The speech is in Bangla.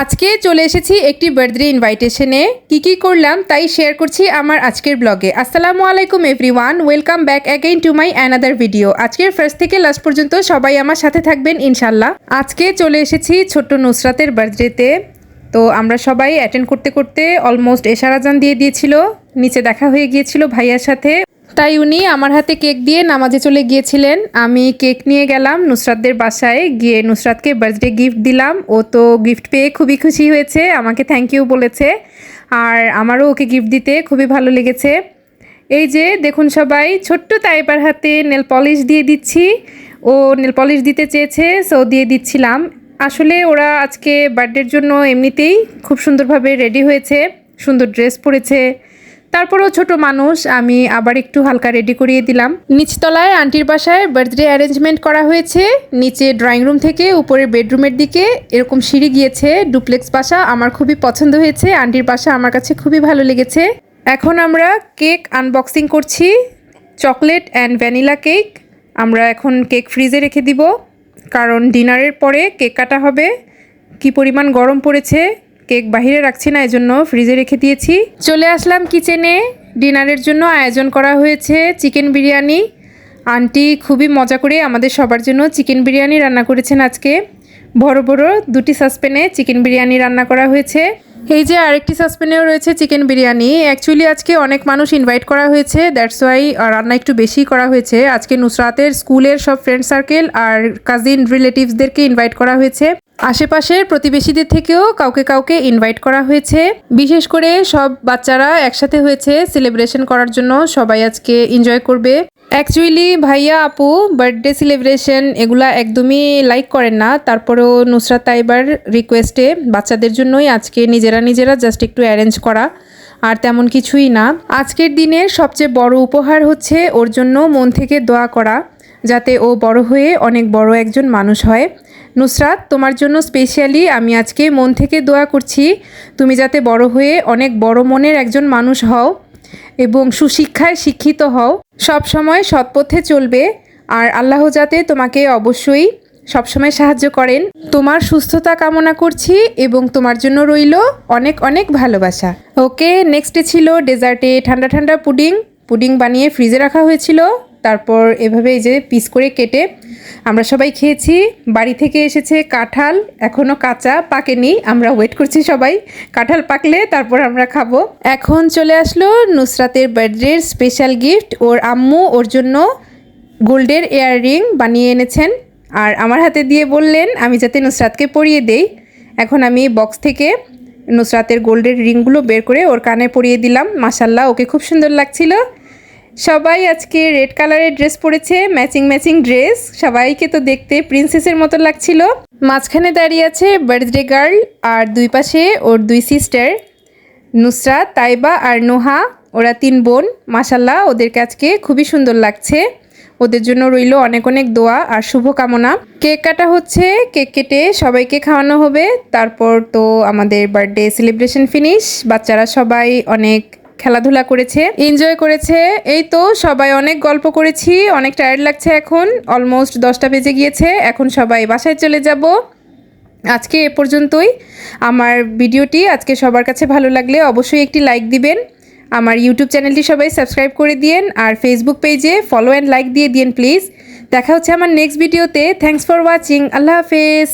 আজকে চলে এসেছি একটি বার্থডে ইনভাইটেশনে। কি কি করলাম তাই শেয়ার করছি আমার আজকের ব্লগে আসসালামু আলাইকুম everyone welcome back again to my another video আজকের ফার্স্ট থেকে লাস্ট পর্যন্ত সবাই আমার সাথে থাকবেন ইনশাল্লাহ আজকে চলে এসেছি ছোট্ট নুসরাতের বার্থডেতে। তো আমরা সবাই অ্যাটেন্ড করতে করতে অলমোস্ট এশারাজান দিয়ে দিয়েছিল। নিচে দেখা হয়ে গিয়েছিল ভাইয়ার সাথে। তাই উনি আমার হাতে কেক দিয়ে নামাজে চলে গিয়েছিলেন। আমি কেক নিয়ে গেলাম, নুসরাতদের বাসায় গিয়ে নুসরাতকে বার্থডে গিফট দিলাম। ও তো গিফট পেয়ে খুবই খুশি হয়েছে, আমাকে থ্যাংক ইউ বলেছে। আর আমারও ওকে গিফট দিতে খুবই ভালো লেগেছে। এই যে, দেখুন সবাই, ছোট্ট তাইবার হাতে নেল পলিশ দিয়ে দিচ্ছি। ও নেল পলিশ দিতে চেয়েছে সো দিয়ে দিচ্ছিলাম। আসলে ওরা আজকে বার্থডের জন্য এমনিতেই খুব সুন্দরভাবে রেডি হয়েছে, সুন্দর ড্রেস পরেছে। তারপরেও ছোট মানুষ, আমি আবার একটু হালকা রেডি করিয়ে দিলাম। নিচতলায় আন্টির বাসায় বার্থডে অ্যারেঞ্জমেন্ট করা হয়েছে। নিচে ড্রয়িং রুম থেকে উপরে বেডরুমের দিকে এরকম সিঁড়ি গিয়েছে। ডুপ্লেক্স বাসা আমার খুবই পছন্দ হয়েছে। আন্টির বাসা আমার কাছে খুবই ভালো লেগেছে। এখন আমরা কেক আনবক্সিং করছি। চকলেট অ্যান্ড ভ্যানিলা কেক আমরা এখন কেক ফ্রিজে রেখে দিব। কারণ ডিনারের পরে কেক কাটা হবে। কি পরিমাণ গরম পড়েছে। কেক বাহিরে রাখছি না, এজন্য ফ্রিজে রেখে দিয়েছি। চলে আসলাম কিচেনে। ডিনারের জন্য আয়োজন করা হয়েছে চিকেন বিরিয়ানি। আন্টি খুবই মজা করে আমাদের সবার জন্য চিকেন বিরিয়ানি রান্না করেছেন আজকে। বড় বড় দুটি সাসপেনে চিকেন বিরিয়ানি রান্না করা হয়েছে। এই যে আরেকটি সাসপেনেও রয়েছে চিকেন বিরিয়ানি। অ্যাকচুয়ালি আজকে অনেক মানুষ ইনভাইট করা হয়েছে দ্যাটস ওয়াই রান্না একটু বেশি করা হয়েছে। আজকে নুসরাতের স্কুলের সব ফ্রেন্ড সার্কেল আর কাজিন রিলেটিভসদেরকে ইনভাইট করা হয়েছে। আশেপাশের প্রতিবেশীদের থেকেও কাউকে কাউকে ইনভাইট করা হয়েছে। বিশেষ করে সব বাচ্চারা একসাথে হয়েছে সেলিব্রেশন করার জন্য। সবাই আজকে এনজয় করবে। অ্যাকচুয়ালি ভাইয়া, আপু বার্থডে সেলিব্রেশন এগুলা একদমই লাইক করেন না। তারপরেও নুসরাত তাইবার রিকোয়েস্টে বাচ্চাদের জন্যই আজকে নিজেরা নিজেরা জাস্ট একটু অ্যারেঞ্জ করা। আর তেমন কিছুই না। আজকের দিনের সবচেয়ে বড় উপহার হচ্ছে ওর জন্য মন থেকে দোয়া করা, যাতে ও বড় হয়ে অনেক বড় একজন মানুষ হয়। নুসরাত, তোমার জন্য স্পেশালি আমি আজকে মন থেকে দোয়া করছি, তুমি যাতে বড় হয়ে অনেক বড় মনের একজন মানুষ হও এবং সুশিক্ষায় শিক্ষিত হও। সব সময় সৎপথে চলবে আর আল্লাহ যাতে তোমাকে অবশ্যই সবসময় সাহায্য করেন। তোমার সুস্থতা কামনা করছি এবং তোমার জন্য রইল অনেক অনেক ভালোবাসা। ওকে নেক্সটে ছিল ডেজার্টে ঠান্ডা ঠান্ডা পুডিং পুডিং বানিয়ে ফ্রিজে রাখা হয়েছিল। তারপর এভাবে এই যে পিস করে কেটে আমরা সবাই খেয়েছি। বাড়ি থেকে এসেছে কাঁঠাল এখনও কাঁচা, পাকেনি। আমরা ওয়েট করছি সবাই। কাঁঠাল পাকলে তারপর আমরা খাব। এখন চলে আসলো নুসরাতের বার্থডের স্পেশাল গিফট ওর আম্মু ওর জন্য গোল্ডের ইয়াররিং বানিয়ে এনেছেন। আর আমার হাতে দিয়ে বললেন, আমি যাতে নুসরাতকে পরিয়ে দেই। এখন আমি বক্স থেকে নুসরাতের গোল্ডের রিংগুলো বের করে ওর কানে পরিয়ে দিলাম। মাসাল্লাহ ওকে খুব সুন্দর লাগছিল। সবাই আজকে রেড কালারের ড্রেস পরেছে, ম্যাচিং ম্যাচিং ড্রেস। সবাইকে তো দেখতে প্রিন্সেসের মতো লাগছিল। মাঝখানে দাঁড়িয়ে আছে বার্থডে গার্ল আর দুই পাশে ওর দুই সিস্টার নুসরাত তাইবা আর নোহা। ওরা তিন বোন। মাসাল্লাহ ওদেরকে আজকে খুবই সুন্দর লাগছে। ওদের জন্য রইল অনেক অনেক দোয়া আর শুভকামনা। কেক কাটা হচ্ছে, কেক কেটে সবাইকে খাওয়ানো হবে। তারপর তো আমাদের বার্থডে সেলিব্রেশন ফিনিশ বাচ্চারা সবাই অনেক খেলাধুলা করেছে এনজয় করেছে। এই তো সবাই অনেক গল্প করেছি, অনেক টায়ার্ড লাগছে এখন। অলমোস্ট দশটা বেজে গিয়েছে, এখন সবাই বাসায় চলে যাব। আজকে এ পর্যন্তই। আমার ভিডিওটি আজকে সবার কাছে ভালো লাগলে অবশ্যই একটি লাইক দিবেন। আমার ইউটিউব চ্যানেলটি সবাই সাবস্ক্রাইব করে দিয়েন, আর ফেসবুক পেজে ফলো অ্যান্ড লাইক দিয়ে দিন প্লিজ দেখা হচ্ছে আমার নেক্সট ভিডিওতে থ্যাংকস ফর ওয়াচিং আল্লাহ হাফেজ।